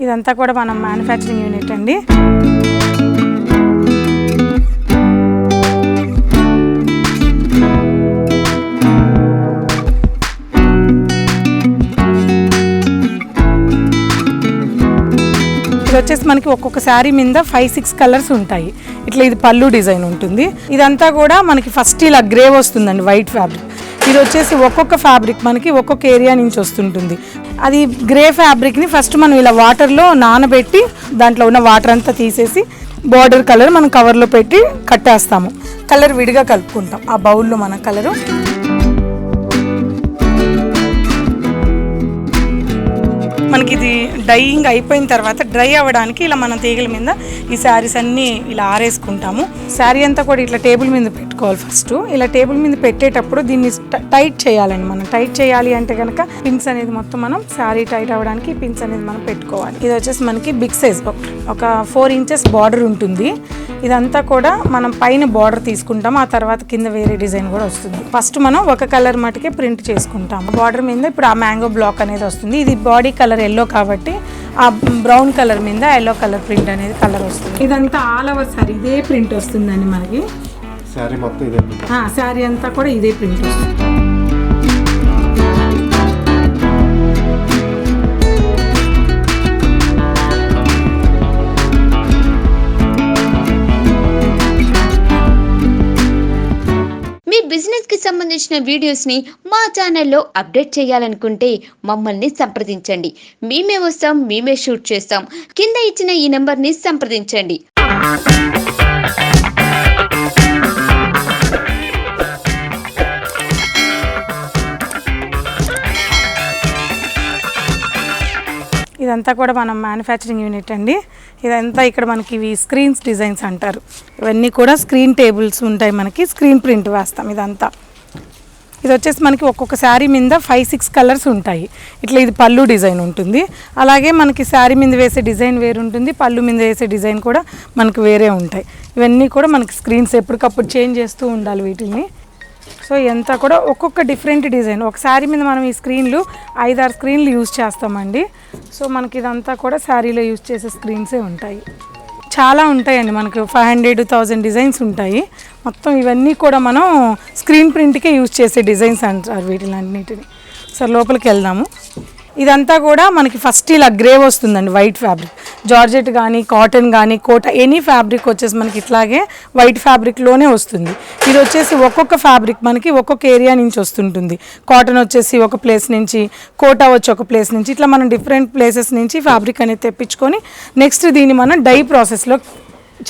ఇదంతా కూడా మనం మ్యానుఫ్యాక్చరింగ్ యూనిట్ అండి. ఇది వచ్చేసి మనకి ఒక్కొక్క శారీ మీద ఫైవ్ సిక్స్ కలర్స్ ఉంటాయి. ఇట్లా ఇది పళ్ళు డిజైన్ ఉంటుంది. ఇదంతా కూడా మనకి ఫస్ట్ ఇలా గ్రే వస్తుందండి వైట్ ఫ్యాబ్రిక్ ఇది వచ్చేసి ఒక్కొక్క ఫ్యాబ్రిక్ మనకి ఒక్కొక్క ఏరియా నుంచి వస్తుంటుంది. అది గ్రే ఫ్యాబ్రిక్ని ఫస్ట్ మనం ఇలా వాటర్లో నానబెట్టి దాంట్లో ఉన్న వాటర్ అంతా తీసేసి బార్డర్ కలర్ మనం కవర్లో పెట్టి కట్టేస్తాము. కలర్ విడిగా కలుపుకుంటాం. ఆ బౌల్లో మన కలరు మనకి ఇది డైయింగ్ అయిపోయిన తర్వాత డ్రై అవ్వడానికి ఇలా మనం తీగల మీద ఈ శారీస్ అన్నీ ఇలా ఆరేసుకుంటాము. శారీ అంతా కూడా ఇట్లా టేబుల్ మీద పెట్టుకోవాలి ఫస్ట్ ఇలా టేబుల్ మీద పెట్టేటప్పుడు దీన్ని టైట్ చేయాలండి మనం. టైట్ చేయాలి అంటే కనుక పిన్స్ అనేది మొత్తం మనం శారీ టైట్ అవ్వడానికి పిన్స్ అనేది మనం పెట్టుకోవాలి. ఇది వచ్చేసి మనకి బిగ్ సైజ్ ఒక ఫోర్ ఇంచెస్ బార్డర్ ఉంటుంది. ఇదంతా కూడా మనం పైన బార్డర్ తీసుకుంటాం ఆ తర్వాత కింద వేరే డిజైన్ కూడా వస్తుంది. ఫస్ట్ మనం ఒక కలర్ మటుకే ప్రింట్ చేసుకుంటాం బార్డర్ మీద ఇప్పుడు ఆ మ్యాంగో బ్లాక్ అనేది వస్తుంది. ఇది బాడీ కలర్ ఎల్లో కాబట్టి ఆ బ్రౌన్ కలర్ మీద ఎల్లో కలర్ ప్రింట్ అనేది కలర్ వస్తుంది. ఇదంతా ఆల్ ఓవర్ సారీ ఇదే ప్రింట్ వస్తుందండి మనకి. శారీ మొత్తం ఇదే శారీ అంతా కూడా ఇదే ప్రింట్ వస్తుంది. సంబంధించిన వీడియోస్ని మా ఛానల్లో అప్డేట్ చేయాలనుకుంటే మమ్మల్ని సంప్రదించండి. మేమే వస్తాం మేమే షూట్ చేస్తాం. కింద ఇచ్చిన ఈ నెంబర్ని సంప్రదించండి. ఇదంతా కూడా మనం మ్యానుఫ్యాక్చరింగ్ యూనిట్ అండి. ఇదంతా ఇక్కడ మనకి ఇవి స్క్రీన్స్ డిజైన్స్ అంటారు. ఇవన్నీ కూడా స్క్రీన్ టేబుల్స్ ఉంటాయి మనకి. స్క్రీన్ ప్రింట్ వేస్తాం ఇదంతా. ఇది వచ్చేసి మనకి ఒక్కొక్క శారీ మీద ఫైవ్ సిక్స్ కలర్స్ ఉంటాయి. ఇట్లా ఇది పళ్ళు డిజైన్ ఉంటుంది. అలాగే మనకి శారీ మీద వేసే డిజైన్ వేరు ఉంటుంది పళ్ళు మీద వేసే డిజైన్ కూడా మనకి వేరే ఉంటాయి. ఇవన్నీ కూడా మనకి స్క్రీన్స్ ఎప్పటికప్పుడు చేంజ్ చేస్తూ ఉండాలి వీటిని. సో ఎంత కూడా ఒక్కొక్క డిఫరెంట్ డిజైన్. ఒక శారీ మీద మనం ఈ స్క్రీన్లు ఐదారు స్క్రీన్లు యూజ్ చేస్తామండి. సో మనకి ఇదంతా కూడా శారీలో యూజ్ చేసే స్క్రీన్సే ఉంటాయి. చాలా ఉంటాయండి మనకు ఫైవ్ హండ్రెడ్ థౌజండ్ డిజైన్స్ ఉంటాయి. మొత్తం ఇవన్నీ కూడా మనం స్క్రీన్ ప్రింట్కే యూజ్ చేసే డిజైన్స్ అంటారు వీటిలన్నిటిని. సరే లోపలికి వెళ్దాము. ఇదంతా కూడా మనకి ఫస్ట్ ఇలా గ్రే వస్తుందండి వైట్ ఫ్యాబ్రిక్ జార్జెట్ కానీ కాటన్ కానీ కోట ఎనీ ఫ్యాబ్రిక్ వచ్చేసి మనకి ఇట్లాగే వైట్ ఫ్యాబ్రిక్లోనే వస్తుంది. ఇది వచ్చేసి ఒక్కొక్క ఫ్యాబ్రిక్ మనకి ఒక్కొక్క ఏరియా నుంచి వస్తుంటుంది. కాటన్ వచ్చేసి ఒక ప్లేస్ నుంచి కోటా వచ్చి ఒక ప్లేస్ నుంచి ఇట్లా మనం డిఫరెంట్ ప్లేసెస్ నుంచి ఫ్యాబ్రిక్ అనేది తెప్పించుకొని నెక్స్ట్ దీన్ని మనం డై ప్రాసెస్లో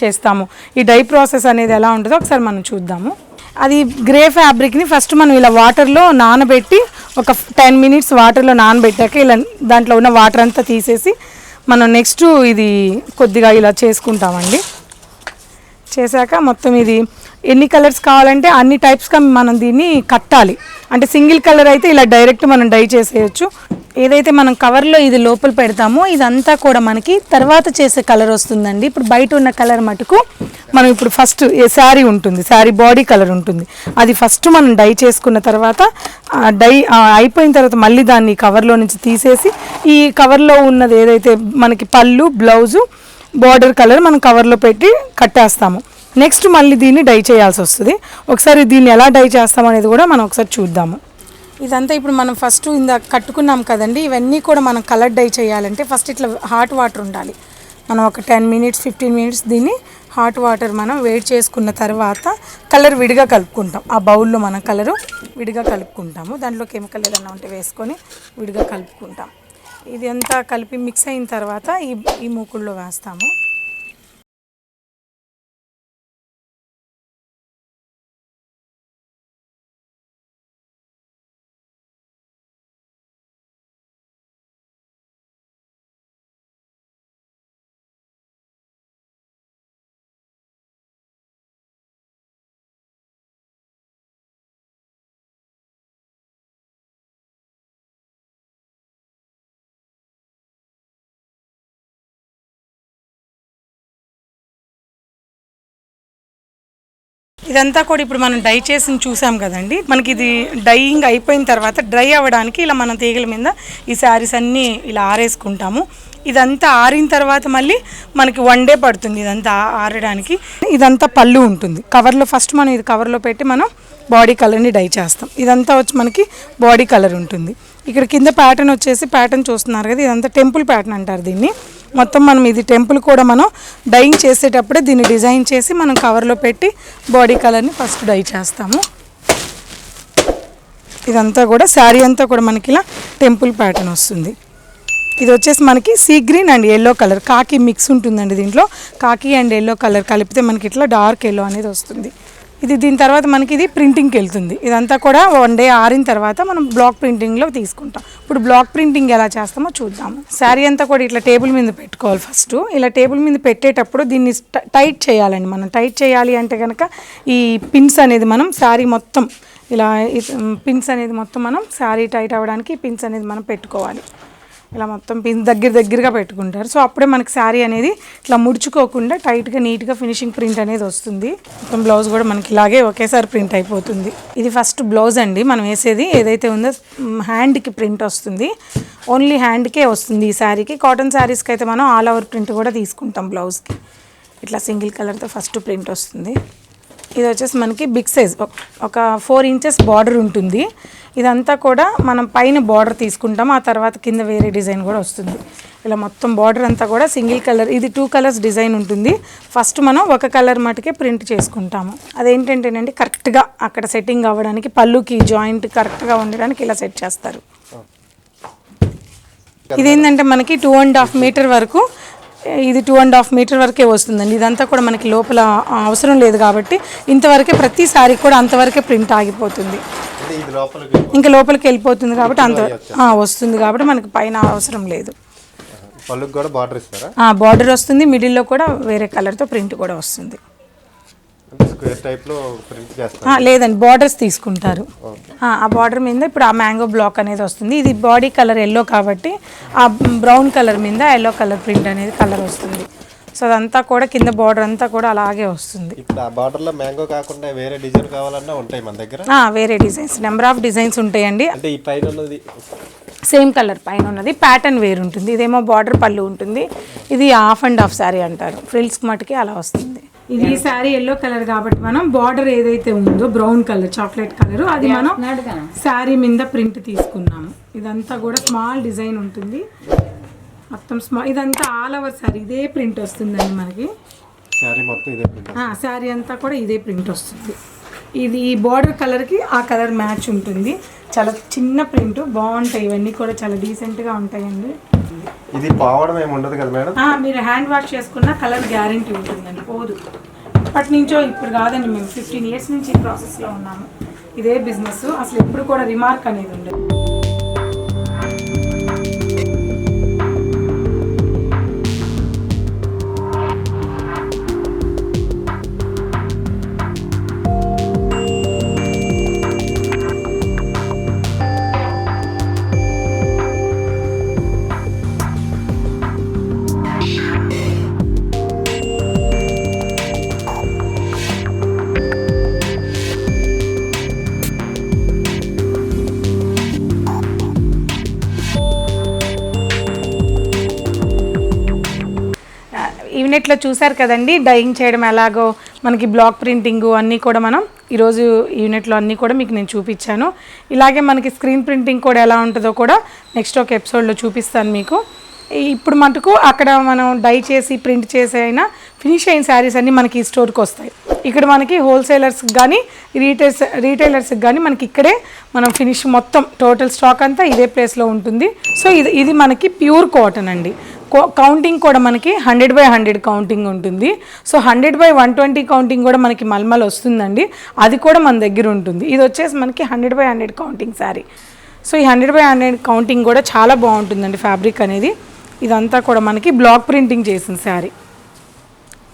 చేస్తాము. ఈ డై ప్రాసెస్ అనేది ఎలా ఉంటుందో ఒకసారి మనం చూద్దాము. అది గ్రే ఫ్యాబ్రిక్ని ఫస్ట్ మనం ఇలా వాటర్లో నానబెట్టి ఒక టెన్ మినిట్స్ వాటర్లో నానబెట్టాక ఇలా దాంట్లో ఉన్న వాటర్ అంతా తీసేసి మనం నెక్స్ట్ ఇది కొద్దిగా ఇలా చేసుకుంటామండి. చేశాక మొత్తం ఇది ఎన్ని కలర్స్ కావాలంటే అన్ని టైప్స్గా మనం దీన్ని కట్టాలి. అంటే సింగిల్ కలర్ అయితే ఇలా డైరెక్ట్ మనం డై చేసేయచ్చు. ఏదైతే మనం కవర్లో ఇది లోపల పెడతామో ఇదంతా కూడా మనకి తర్వాత చేసే కలర్ వస్తుందండి. ఇప్పుడు బయట ఉన్న కలర్ మటుకు మనం ఇప్పుడు ఫస్ట్ శారీ ఉంటుంది శారీ బాడీ కలర్ ఉంటుంది. అది ఫస్ట్ మనం డై చేసుకున్న తర్వాత డై అయిపోయిన తర్వాత మళ్ళీ దాన్ని కవర్లో నుంచి తీసేసి ఈ కవర్లో ఉన్నది ఏదైతే మనకి పళ్ళు బ్లౌజు బార్డర్ కలర్ మనం కవర్లో పెట్టి కట్టేస్తాము. నెక్స్ట్ మళ్ళీ దీన్ని డై చేయాల్సి వస్తుంది. ఒకసారి దీన్ని ఎలా డై చేస్తాం అనేది కూడా మనం ఒకసారి చూద్దాము. ఇదంతా ఇప్పుడు మనం ఫస్ట్ ఇందాక కట్టుకున్నాం కదండి ఇవన్నీ కూడా మనం కలర్ డై చేయాలంటే ఫస్ట్ ఇట్లా హాట్ వాటర్ ఉండాలి. మనం ఒక టెన్ మినిట్స్ ఫిఫ్టీన్ మినిట్స్ దీన్ని హాట్ వాటర్ మనం వేడి చేసుకున్న తర్వాత కలర్ విడిగా కలుపుకుంటాం. ఆ బౌల్లో మనం కలరు విడిగా కలుపుకుంటాము. దాంట్లో కెమికల్ ఏదైనా ఉంటే వేసుకొని విడిగా కలుపుకుంటాం. ఇది అంతా కలిపి మిక్స్ అయిన తర్వాత ఈ ఈ మూకుల్లో వేస్తాము. ఇదంతా కూడా ఇప్పుడు మనం డై చేసి చూసాం కదండి. మనకి ఇది డైయింగ్ అయిపోయిన తర్వాత డ్రై అవ్వడానికి ఇలా మనం తీగల మీద ఈ శారీస్ అన్నీ ఇలా ఆరేసుకుంటాము. ఇదంతా ఆరిన తర్వాత మళ్ళీ మనకి వన్ డే పడుతుంది ఇదంతా ఆరడానికి. ఇదంతా పళ్ళు ఉంటుంది. కవర్లో ఫస్ట్ మనం ఇది కవర్లో పెట్టి మనం బాడీ కలర్ని డై చేస్తాం. ఇదంతా వచ్చి మనకి బాడీ కలర్ ఉంటుంది. ఇక్కడ కింద ప్యాటర్న్ వచ్చేసి ప్యాటర్న్ చూస్తున్నారు కదా ఇదంతా టెంపుల్ ప్యాటర్న్ అంటారు దీన్ని. మొత్తం మనం ఇది టెంపుల్ కూడా మనం డైయింగ్ చేసేటప్పుడే దీన్ని డిజైన్ చేసి మనం కవర్లో పెట్టి బాడీ కలర్ని ఫస్ట్ డై చేస్తాము. ఇదంతా కూడా శారీ అంతా కూడా మనకి ఇలా టెంపుల్ ప్యాటర్న్ వస్తుంది. ఇది వచ్చేసి మనకి sea green and yellow colour. Khaki mix ఉంటుందండి దీంట్లో. కాకి అండ్ ఎల్లో కలర్ కలిపితే మనకి ఇట్లా డార్క్ ఎల్లో అనేది వస్తుంది. ఇది దీని తర్వాత మనకి ఇది ప్రింటింగ్కి వెళ్తుంది. ఇదంతా కూడా వన్ డే ఆరిన తర్వాత మనం బ్లాక్ ప్రింటింగ్లో తీసుకుంటాం. ఇప్పుడు బ్లాక్ ప్రింటింగ్ ఎలా చేస్తామో చూద్దాము. శారీ అంతా కూడా ఇట్లా టేబుల్ మీద పెట్టుకోవాలి ఫస్ట్. ఇలా టేబుల్ మీద పెట్టేటప్పుడు దీన్ని టైట్ చేయాలండి మనం. టైట్ చేయాలి అంటే కనుక ఈ పిన్స్ అనేది మనం శారీ మొత్తం ఇలా పిన్స్ అనేది మొత్తం మనం శారీ టైట్ అవ్వడానికి పిన్స్ అనేది మనం పెట్టుకోవాలి. ఇలా మొత్తం పిన్ దగ్గర దగ్గరగా పెట్టుకుంటారు. సో అప్పుడే మనకి శారీ అనేది ఇట్లా ముడుచుకోకుండా టైట్గా నీట్గా ఫినిషింగ్ ప్రింట్ అనేది వస్తుంది. మొత్తం బ్లౌజ్ కూడా మనకి ఇలాగే ఒకేసారి ప్రింట్ అయిపోతుంది. ఇది ఫస్ట్ బ్లౌజ్ అండి. మనం వేసేది ఏదైతే ఉందో హ్యాండ్కి ప్రింట్ వస్తుంది. ఓన్లీ హ్యాండ్కే వస్తుంది ఈ శారీకి. కాటన్ శారీస్కి అయితే మనం ఆల్ ఓవర్ ప్రింట్ కూడా తీసుకుంటాం బ్లౌజ్కి. ఇట్లా సింగిల్ కలర్తో ఫస్ట్ ప్రింట్ వస్తుంది. ఇది వచ్చేసి మనకి బిగ్ సైజ్. ఒక ఫోర్ ఇంచెస్ బార్డర్ ఉంటుంది. ఇదంతా కూడా మనం పైన బార్డర్ తీసుకుంటాం. ఆ తర్వాత కింద వేరే డిజైన్ కూడా వస్తుంది. ఇలా మొత్తం బార్డర్ అంతా కూడా సింగిల్ కలర్. ఇది టూ కలర్స్ డిజైన్ ఉంటుంది. ఫస్ట్ మనం ఒక కలర్ మటుకే ప్రింట్ చేసుకుంటాము. అదేంటంటేనండి కరెక్ట్గా అక్కడ సెట్టింగ్ అవ్వడానికి పళ్ళుకి జాయింట్ కరెక్ట్గా ఉండడానికి ఇలా సెట్ చేస్తారు. ఇదేంటంటే మనకి టూ అండ్ హాఫ్ మీటర్ వరకు ఇది టూ అండ్ హాఫ్ మీటర్ వరకే వస్తుందండి. ఇదంతా కూడా మనకి లోపల అవసరం లేదు కాబట్టి ఇంతవరకే ప్రతి సారీ కూడా అంతవరకే ప్రింట్ ఆగిపోతుంది. ఇంకా లోపలికి వెళ్ళిపోతుంది కాబట్టి అంత వస్తుంది కాబట్టి మనకి పైన అవసరం లేదు. బార్డర్ వస్తుంది. మిడిల్లో కూడా వేరే కలర్తో ప్రింట్ కూడా వస్తుంది అంటే స్క్వేర్ టైప్లో ప్రింట్ చేస్తారు ఆ, లేదండి బార్డర్స్ తీసుకుంటారు. ఆ, బార్డర్ మీద ఇప్పుడు ఆ మ్యాంగో బ్లాక్ అనేది వస్తుంది. ఇది బాడీ కలర్ ఎల్లో కాబట్టి ఆ బ్రౌన్ కలర్ మీద ఎల్లో కలర్ ప్రింట్ అనేది కలర్ వస్తుంది. సో అదంతా కూడా కింద బార్డర్ అంతా కూడా అలాగే వస్తుంది. ఇప్పుడు ఆ బార్డర్లో మ్యాంగో కాకుండా వేరే డిజైన్ కావాలన్నా ఉంటాయి మన దగ్గర? వేరే డిజైన్స్ నెంబర్ ఆఫ్ డిజైన్స్ ఉంటాయండి. అంటే ఈ పైన ఉన్నది? సేమ్ కలర్ పైన ఉన్నది. ప్యాటర్న్ వేరు ఉంటుంది. ఇదేమో బార్డర్ పళ్ళు ఉంటుంది. ఇది హాఫ్ అండ్ హాఫ్ శారీ అంటారు. ఫ్రిల్స్ మటుకి అలా వస్తుంది. ఇది శారీ ఎల్లో కలర్ కాబట్టి మనం బార్డర్ ఏదైతే ఉందో బ్రౌన్ కలర్ చాక్లెట్ కలర్ అది మనం శారీ మీద ప్రింట్ తీసుకున్నాము. ఇదంతా కూడా స్మాల్ డిజైన్ ఉంటుంది. మొత్తం స్మాల్ ఇదంతా ఆల్ ఓవర్ శారీ ఇదే ప్రింట్ వస్తుందండి మనకి. శారీ మొత్తం ఇదే ప్రింట్ శారీ అంతా కూడా ఇదే ప్రింట్ వస్తుంది. ఇది ఈ బార్డర్ కలర్కి ఆ కలర్ మ్యాచ్ ఉంటుంది. చాలా చిన్న ప్రింట్ బాగుంటాయి. ఇవన్నీ కూడా చాలా డీసెంట్గా ఉంటాయండి. ఇది పోవడం ఏమి ఉండదు కదా మేడం? మీరు హ్యాండ్ వాష్ చేసుకున్న కలర్ గ్యారంటీ ఉంటుందండి. పోదు. ఇప్పటి నుంచో ఇప్పుడు కాదండి మేము ఫిఫ్టీన్ ఇయర్స్ నుంచి ఈ ప్రాసెస్లో ఉన్నాము. ఇదే బిజినెస్. అసలు ఎప్పుడు కూడా రిమార్క్ అనేది ఉండదు. ఈవెనెట్లో చూసారు కదండి. డైయింగ్ చేయడం ఎలాగో మనకి బ్లాక్ ప్రింటింగ్ అన్నీ కూడా మనం ఈరోజు యూనిట్లో అన్నీ కూడా మీకు నేను చూపించాను. ఇలాగే మనకి స్క్రీన్ ప్రింటింగ్ కూడా ఎలా ఉంటుందో కూడా నెక్స్ట్ ఒక ఎపిసోడ్లో చూపిస్తాను మీకు. ఇప్పుడు మటుకు అక్కడ మనం డై చేసి ప్రింట్ చేసి అయినా ఫినిష్ అయిన శారీస్ అన్నీ మనకి ఈ స్టోర్కి వస్తాయి. ఇక్కడ మనకి హోల్సేలర్స్కి కానీ రీటైల్స్ రీటైలర్స్కి కానీ మనకి ఇక్కడే మనం ఫినిష్ మొత్తం టోటల్ స్టాక్ అంతా ఇదే ప్లేస్లో ఉంటుంది. సో ఇది ఇది మనకి ప్యూర్ కాటన్ అండి. కౌంటింగ్ కూడా మనకి హండ్రెడ్ బై హండ్రెడ్ కౌంటింగ్ ఉంటుంది. So hundred by one twenty counting కూడా మనకి మల్మల్ వస్తుందండి. అది కూడా మన దగ్గర ఉంటుంది. ఇది వచ్చేసి మనకి hundred by hundred counting sari so ఈ హండ్రెడ్ బై హండ్రెడ్ కౌంటింగ్ కూడా చాలా బాగుంటుందండి ఫ్యాబ్రిక్ అనేది. ఇదంతా కూడా మనకి బ్లాక్ ప్రింటింగ్ చేసిన శారీ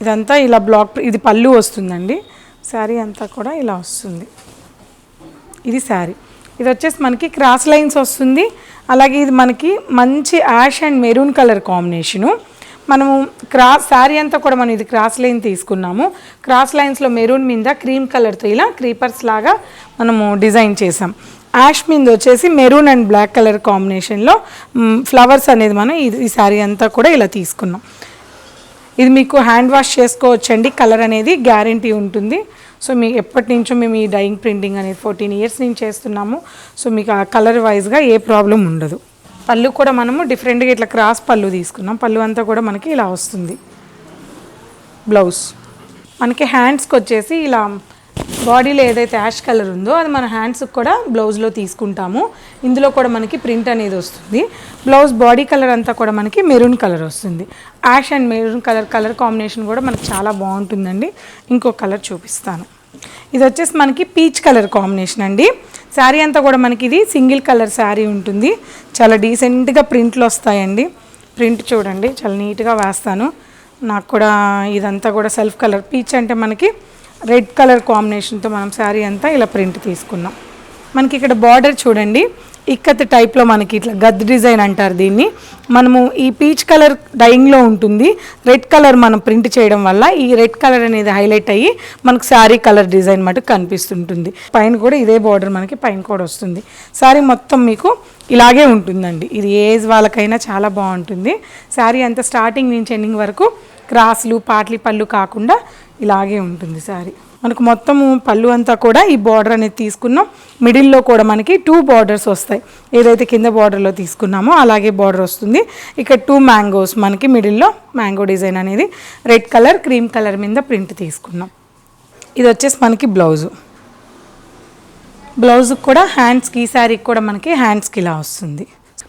ఇదంతా ఇలా బ్లాక్ ఇది పళ్ళు వస్తుందండి. శారీ అంతా కూడా ఇలా వస్తుంది. ఇది శారీ ఇది వచ్చేసి మనకి క్రాస్ లైన్స్ వస్తుంది. అలాగే ఇది మనకి మంచి ash and maroon colour combination. మనము క్రాస్ శారీ అంతా కూడా మనం ఇది క్రాస్ లైన్ తీసుకున్నాము. క్రాస్ లైన్స్లో మెరూన్ మీద క్రీమ్ కలర్తో ఇలా క్రీపర్స్ లాగా మనము డిజైన్ చేసాం యాష్ మీద వచ్చేసి మెరూన్ అండ్ బ్లాక్ కలర్ కాంబినేషన్లో ఫ్లవర్స్ అనేది మనం ఈ శారీ అంతా కూడా ఇలా తీసుకున్నాం. ఇది మీకు హ్యాండ్ వాష్ చేసుకోవచ్చండి. కలర్ అనేది గ్యారంటీ ఉంటుంది. సో మీ ఎప్పటి నుంచో మేము ఈ డైయింగ్ ప్రింటింగ్ అనేది ఫోర్టీన్ ఇయర్స్ నుంచి చేస్తున్నాము. సో మీకు ఆ కలర్ వైజ్గా ఏ ప్రాబ్లం ఉండదు. పళ్ళు కూడా మనము డిఫరెంట్గా ఇట్లా క్రాస్ పళ్ళు తీసుకున్నాం. పళ్ళు అంతా కూడా మనకి ఇలా వస్తుంది. బ్లౌజ్ మనకి హ్యాండ్స్కి వచ్చేసి ఇలా బాడీలో ఏదైతే యాష్ కలర్ ఉందో అది మన హ్యాండ్స్కి కూడా బ్లౌజ్లో తీసుకుంటాము. ఇందులో కూడా మనకి ప్రింట్ అనేది వస్తుంది. బ్లౌజ్ బాడీ కలర్ అంతా కూడా మనకి మెరూన్ కలర్ వస్తుంది. Ash and maroon colour colour combination కూడా మనకి చాలా బాగుంటుందండి. ఇంకో కలర్ చూపిస్తాను. ఇది వచ్చేసి మనకి పీచ్ కలర్ కాంబినేషన్ అండి. శారీ అంతా కూడా మనకి ఇది సింగిల్ కలర్ శారీ ఉంటుంది. చాలా డీసెంట్గా ప్రింట్లు వస్తాయండి. ప్రింట్ చూడండి చాలా నీట్గా వేస్తాను. నాకు కూడా ఇదంతా కూడా సెల్ఫ్ కలర్ పీచ్ అంటే మనకి రెడ్ కలర్ కాంబినేషన్తో మనం శారీ అంతా ఇలా ప్రింట్ తీసుకున్నాం. మనకి ఇక్కడ బార్డర్ చూడండి. ఇక్కత్ టైప్లో మనకి ఇట్లా గద్ డిజైన్ అంటారు దీన్ని. మనము ఈ పీచ్ కలర్ డైయింగ్లో ఉంటుంది. రెడ్ కలర్ మనం ప్రింట్ చేయడం వల్ల ఈ రెడ్ కలర్ అనేది హైలైట్ అయ్యి మనకు శారీ కలర్ డిజైన్ మటుకు కనిపిస్తుంటుంది. పైన కూడా ఇదే బార్డర్ మనకి పైన కూడా వస్తుంది. శారీ మొత్తం మీకు ఇలాగే ఉంటుందండి. ఇది ఏజ్ వాళ్ళకైనా చాలా బాగుంటుంది. శారీ అంతా స్టార్టింగ్ నుంచి ఎండింగ్ వరకు క్రాస్లు పాట్లి పళ్ళు కాకుండా ఇలాగే ఉంటుంది శారీ. మనకు మొత్తము పళ్ళు అంతా కూడా ఈ బార్డర్ అనేది తీసుకున్నాం. మిడిల్లో కూడా మనకి టూ బార్డర్స్ వస్తాయి. ఏదైతే కింద బార్డర్లో తీసుకున్నామో అలాగే బార్డర్ వస్తుంది. ఇక్కడ టూ మ్యాంగోస్ మనకి మిడిల్లో మ్యాంగో డిజైన్ అనేది రెడ్ కలర్ క్రీమ్ కలర్ మీద ప్రింట్ తీసుకున్నాం. ఇది వచ్చేసి మనకి బ్లౌజు బ్లౌజ్కి కూడా హ్యాండ్స్కి ఈ శారీకి కూడా మనకి హ్యాండ్స్కి ఇలా వస్తుంది.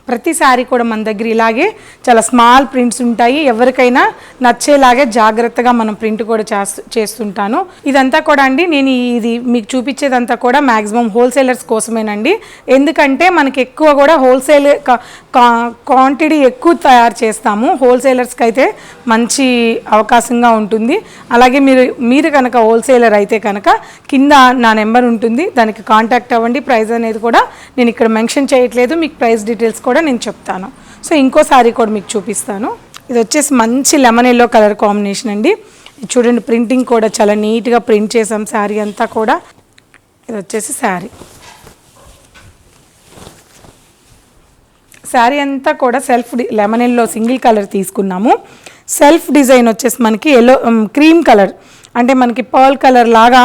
ప్రతి శారీ కూడా మన దగ్గర ఇలాగే చాలా స్మాల్ ప్రింట్స్ ఉంటాయి. ఎవరికైనా నచ్చేలాగే జాగ్రత్తగా మనం ప్రింట్ కూడా చేస్తూ చేస్తుంటాను. ఇదంతా కూడా అండి నేను ఇది మీకు చూపించేదంతా కూడా మ్యాక్సిమం హోల్సేలర్స్ కోసమేనండి. ఎందుకంటే మనకి ఎక్కువ కూడా హోల్సేల్ క్వాంటిటీ ఎక్కువ తయారు చేస్తాము. హోల్సేలర్స్కి అయితే మంచి అవకాశంగా ఉంటుంది. అలాగే మీరు మీరు కనుక హోల్సేలర్ అయితే కనుక కింద నా నెంబర్ ఉంటుంది. దానికి కాంటాక్ట్ అవ్వండి. ప్రైస్ అనేది కూడా నేను ఇక్కడ మెన్షన్ చేయట్లేదు. మీకు ప్రైస్ డీటెయిల్స్ కూడా నేను చెప్తాను. సో ఇంకో శారీ కూడా మీకు చూపిస్తాను. ఇది వచ్చేసి మంచి లెమన్ ఎల్లో కలర్ కాంబినేషన్ అండి. చూడండి ప్రింటింగ్ కూడా చాలా నీట్గా ప్రింట్ చేసాం శారీ అంతా కూడా. ఇది వచ్చేసి శారీ శారీ అంతా కూడా self lemon yellow single colour తీసుకున్నాము. సెల్ఫ్ డిజైన్ వచ్చేసి మనకి ఎల్లో క్రీమ్ కలర్. అంటే మనకి పర్ల్ కలర్ లాగా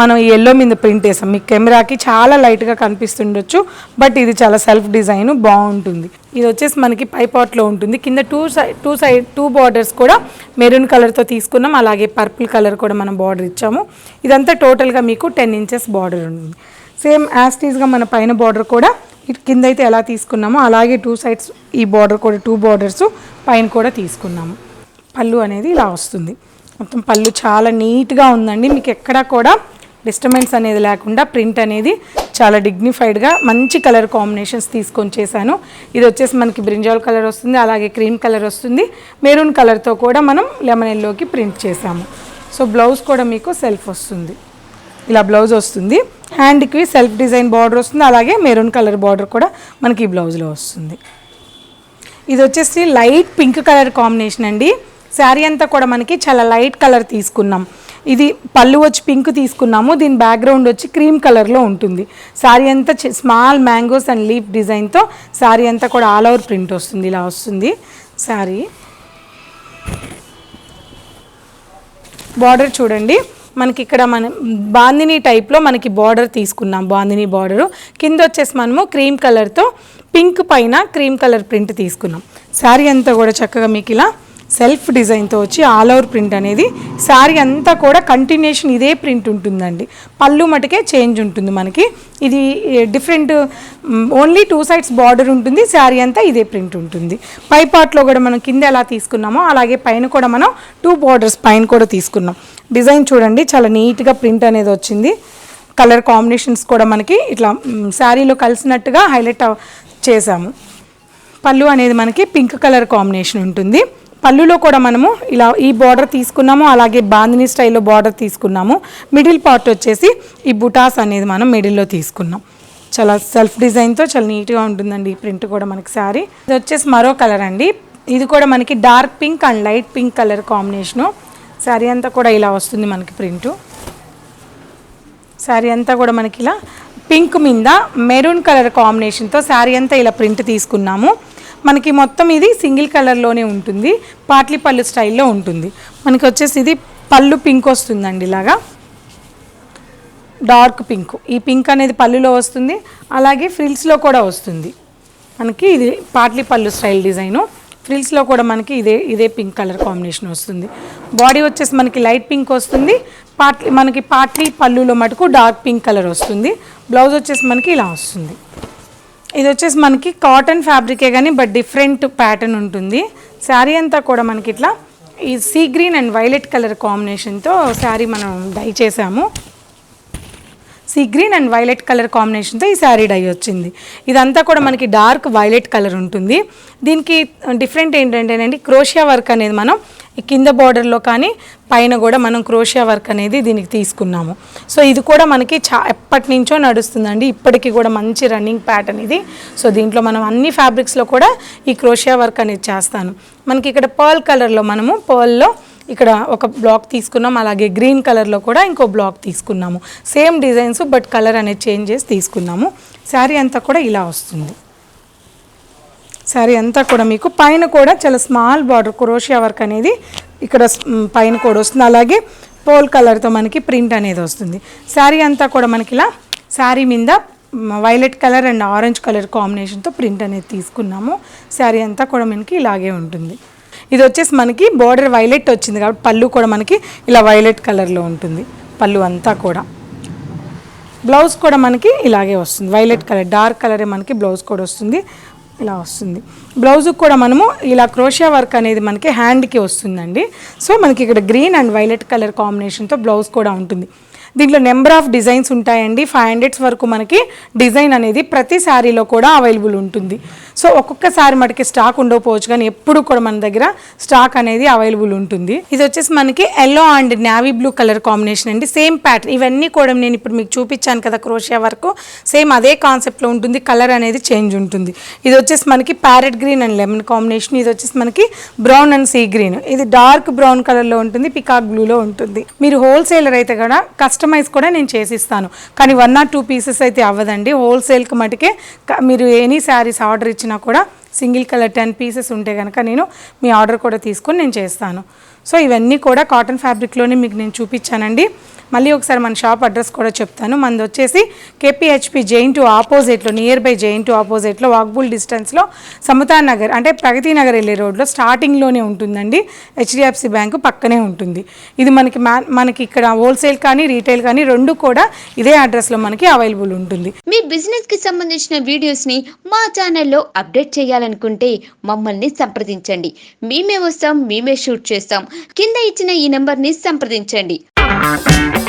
మనం ఎల్లో మీద ప్రింట్ వేసాం మీ కెమెరాకి చాలా లైట్గా కనిపిస్తుండొచ్చు బట్ ఇది చాలా సెల్ఫ్ డిజైన్ బాగుంటుంది. ఇది వచ్చేసి మనకి పై పాట్లో ఉంటుంది. కింద two side two side two borders కూడా మెరూన్ కలర్తో తీసుకున్నాం. అలాగే పర్పుల్ కలర్ కూడా మనం బార్డర్ ఇచ్చాము. ఇదంతా టోటల్గా మీకు టెన్ ఇంచెస్ బార్డర్ ఉంటుంది సేమ్ యాస్టీస్గా మన పైన బార్డర్ కూడా కింద అయితే ఎలా తీసుకున్నామో అలాగే టూ సైడ్స్ ఈ బార్డర్ కూడా టూ బార్డర్స్ పైన కూడా తీసుకున్నాము. పళ్ళు అనేది ఇలా వస్తుంది. మొత్తం పళ్ళు చాలా నీట్గా ఉందండి. మీకు ఎక్కడా కూడా డిస్టర్బెన్స్ అనేది లేకుండా ప్రింట్ అనేది చాలా డిగ్నిఫైడ్గా మంచి కలర్ కాంబినేషన్స్ తీసుకొని చేశాను. ఇది వచ్చేసి మనకి బ్రింజాల్ కలర్ వస్తుంది అలాగే క్రీమ్ కలర్ వస్తుంది. మెరూన్ కలర్తో కూడా మనం లెమన్ ఎల్లోకి ప్రింట్ చేసాము సో బ్లౌజ్ కూడా మీకు సెల్ఫ్ వస్తుంది. ఇలా బ్లౌజ్ వస్తుంది. హ్యాండ్కి సెల్ఫ్ డిజైన్ బార్డర్ వస్తుంది అలాగే మెరూన్ కలర్ బార్డర్ కూడా మనకి ఈ బ్లౌజ్లో వస్తుంది. ఇది వచ్చేసి లైట్ పింక్ కలర్ కాంబినేషన్ అండి. శారీ అంతా కూడా మనకి చాలా లైట్ కలర్ తీసుకున్నాం. ఇది పళ్ళు వచ్చి పింక్ తీసుకున్నాము. దీని బ్యాక్గ్రౌండ్ వచ్చి క్రీమ్ కలర్లో ఉంటుంది. శారీ అంతా స్మాల్ మ్యాంగోస్ అండ్ లీఫ్ డిజైన్తో శారీ అంతా కూడా ఆల్ ఓవర్ ప్రింట్ వస్తుంది. ఇలా వస్తుంది శారీ. బార్డర్ చూడండి. మనకి ఇక్కడ మన బాందిని టైప్లో మనకి బార్డర్ తీసుకున్నాం. బాందిని బార్డరు. కింద వచ్చేసి మనము క్రీమ్ కలర్తో పింక్ పైన క్రీమ్ కలర్ ప్రింట్ తీసుకున్నాం. శారీ అంతా కూడా చక్కగా మీకు ఇలా సెల్ఫ్ డిజైన్తో వచ్చి ఆల్ ఓవర్ ప్రింట్ అనేది శారీ అంతా కూడా కంటిన్యూషన్ ఇదే ప్రింట్ ఉంటుందండి. పళ్ళు మటుకే చేంజ్ ఉంటుంది మనకి. ఇది different only two sides border ఉంటుంది శారీ అంతా ఇదే ప్రింట్ ఉంటుంది. పై పార్ట్లో కూడా మనం కింద ఎలా తీసుకున్నామో అలాగే పైన కూడా మనం టూ బార్డర్స్ పైన కూడా తీసుకున్నాం. డిజైన్ చూడండి చాలా నీట్గా ప్రింట్ అనేది వచ్చింది. కలర్ కాంబినేషన్స్ కూడా మనకి ఇట్లా శారీలో కలిసినట్టుగా హైలైట్ చేసాము పళ్ళు అనేది మనకి పింక్ కలర్ కాంబినేషన్ ఉంటుంది. పళ్ళులో కూడా మనము ఇలా ఈ బార్డర్ తీసుకున్నాము అలాగే బాందిని స్టైల్లో బార్డర్ తీసుకున్నాము. మిడిల్ పార్ట్ వచ్చేసి ఈ బుటాస్ అనేది మనం మిడిల్లో తీసుకున్నాం. చాలా సెల్ఫ్ డిజైన్తో చాలా నీట్గా ఉంటుందండి ఈ ప్రింట్ కూడా మనకి శారీ ఇది వచ్చేసి మరో కలర్ అండి. ఇది కూడా మనకి dark pink and light pink colour combination sari అంతా కూడా ఇలా వస్తుంది మనకి ప్రింటు శారీ అంతా కూడా మనకి ఇలా పింక్ మీద మెరూన్ కలర్ కాంబినేషన్తో శారీ అంతా ఇలా ప్రింట్ తీసుకున్నాము. మనకి మొత్తం ఇది సింగిల్ కలర్లోనే ఉంటుంది. పాట్లీ పళ్ళు స్టైల్లో ఉంటుంది. మనకి వచ్చేసి ఇది పళ్ళు పింక్ వస్తుందండి ఇలాగా. Dark pink. ఈ పింక్ అనేది పళ్ళులో వస్తుంది. అలాగే ఫ్రిల్స్లో కూడా వస్తుంది. మనకి ఇది పాట్లీ పళ్ళు స్టైల్ డిజైను. ఫ్రిల్స్లో కూడా మనకి ఇదే ఇదే పింక్ కలర్ కాంబినేషన్ వస్తుంది. బాడీ వచ్చేసి మనకి లైట్ పింక్ వస్తుంది. పాట్లీ మనకి పాట్లీ పళ్ళులో మటుకు డార్క్ పింక్ కలర్ వస్తుంది. బ్లౌజ్ వచ్చేసి మనకి ఇలా వస్తుంది. ఇది వచ్చేసి మనకి కాటన్ ఫ్యాబ్రికే కానీ బట్ డిఫరెంట్ ప్యాటర్న్ ఉంటుంది. శారీ అంతా కూడా మనకి ఇట్లా ఈ sea green and violet colour కాంబినేషన్తో శారీ మనం డై చేసాము. Sea green and violet colour కాంబినేషన్తో ఈ శారీ డై వచ్చింది. ఇదంతా కూడా మనకి డార్క్ వైలెట్ కలర్ ఉంటుంది. దీనికి డిఫరెంట్ ఏంటంటేనండి క్రోషియా వర్క్ అనేది మనం కింద బార్డర్లో కానీ పైన కూడా మనం క్రోషియా వర్క్ అనేది దీనికి తీసుకున్నాము. సో ఇది కూడా మనకి చా ఎప్పటి నుంచో నడుస్తుందండి. ఇప్పటికీ కూడా మంచి రన్నింగ్ ప్యాటర్న్ ఇది సో దీంట్లో మనం అన్ని ఫ్యాబ్రిక్స్లో కూడా ఈ క్రోషియా వర్క్ అనేది చేస్తాను. మనకి ఇక్కడ పర్ల్ కలర్లో మనము పర్ల్లో ఇక్కడ ఒక బ్లాక్ తీసుకున్నాం. అలాగే గ్రీన్ కలర్లో కూడా ఇంకో బ్లాక్ తీసుకున్నాము. సేమ్ డిజైన్స్ బట్ కలర్ అనేది చేంజ్ చేసి తీసుకున్నాము. శారీ అంతా కూడా ఇలా వస్తుంది. శారీ అంతా కూడా మీకు పైన కూడా చాలా స్మాల్ బార్డర్ క్రోషియా వర్క్ అనేది ఇక్కడ పైన కూడా వస్తుంది. అలాగే పోల్ కలర్తో మనకి ప్రింట్ అనేది వస్తుంది. శారీ అంతా కూడా మనకి ఇలా శారీ మీద violet colour and orange colour కాంబినేషన్తో ప్రింట్ అనేది తీసుకున్నాము. శారీ అంతా కూడా మనకి ఇలాగే ఉంటుంది. ఇది వచ్చేసి మనకి బార్డర్ వైలెట్ వచ్చింది కాబట్టి పళ్ళు కూడా మనకి ఇలా వైలెట్ కలర్లో ఉంటుంది. పళ్ళు అంతా కూడా. బ్లౌజ్ కూడా మనకి ఇలాగే వస్తుంది. వైలెట్ కలర్ డార్క్ కలరే మనకి బ్లౌజ్ కూడా వస్తుంది. ఇలా వస్తుంది. బ్లౌజ్ కూడా మనము ఇలా క్రోషియా వర్క్ అనేది మనకి హ్యాండ్కి వస్తుందండి. సో మనకి ఇక్కడ గ్రీన్ అండ్ వైలెట్ కలర్ కాంబినేషన్తో బ్లౌజ్ కూడా ఉంటుంది. దీంట్లో నెంబర్ ఆఫ్ డిజైన్స్ ఉంటాయండి. ఫైవ్ హండ్రెడ్స్ వరకు మనకి డిజైన్ అనేది ప్రతి శారీలో కూడా అవైలబుల్ ఉంటుంది. సో ఒక్కొక్కసారి మనకి స్టాక్ ఉండకపోవచ్చు కానీ ఎప్పుడు కూడా మన దగ్గర స్టాక్ అనేది అవైలబుల్ ఉంటుంది. ఇది వచ్చేసి మనకి yellow and navy blue colour combination అండి. Same pattern. ఇవన్నీ కూడా నేను ఇప్పుడు మీకు చూపించాను కదా క్రోషియా వరకు. సేమ్ అదే కాన్సెప్ట్లో ఉంటుంది. కలర్ అనేది చేంజ్ ఉంటుంది. ఇది వచ్చేసి మనకి parrot green and lemon combination. ఇది వచ్చేసి మనకి బ్రౌన్ అండ్ సీ గ్రీన్. ఇది డార్క్ బ్రౌన్ కలర్లో ఉంటుంది. పికాక్ బ్లూలో ఉంటుంది. మీరు హోల్సేలర్ అయితే కూడా కస్టమైజ్ కూడా నేను చేసిస్తాను. కానీ వన్ ఆర్ టూ పీసెస్ అయితే అవ్వదండి. హోల్సేల్కి మటుకే మీరు ఎనీ శారీస్ ఆర్డర్ ఇచ్చి వచ్చినా కూడా సింగిల్ కలర్ టెన్ పీసెస్ ఉంటే కనుక నేను మీ ఆర్డర్ కూడా తీసుకొని నేను చేస్తాను. సో ఇవన్నీ కూడా కాటన్ ఫ్యాబ్రిక్లోనే మీకు నేను చూపించానండి. మళ్ళీ ఒకసారి మన షాప్ అడ్రస్ కూడా చెప్తాను. మనది వచ్చేసి కేపీహెచ్పి జైన్ టు ఆపోజిట్లో నియర్ బై జైన్ టు ఆపోజిట్లో వాక్బుల్ డిస్టెన్స్లో సమతా నగర్ అంటే ప్రగతి నగర్ వెళ్ళే రోడ్లో స్టార్టింగ్లోనే ఉంటుందండి. హెచ్డిఎఫ్సి బ్యాంకు పక్కనే ఉంటుంది. ఇది మనకి మనకి ఇక్కడ హోల్సేల్ కానీ రీటైల్ కానీ రెండు కూడా ఇదే అడ్రస్లో మనకి అవైలబుల్ ఉంటుంది. మీ బిజినెస్కి సంబంధించిన వీడియోస్ని మా ఛానల్లో అప్డేట్ చేయాలనుకుంటే మమ్మల్ని సంప్రదించండి. మేమే వస్తాం మేమే షూట్ చేస్తాం. కింద ఇచ్చిన ఈ నెంబర్ని సంప్రదించండి. ని సంప్రదించండి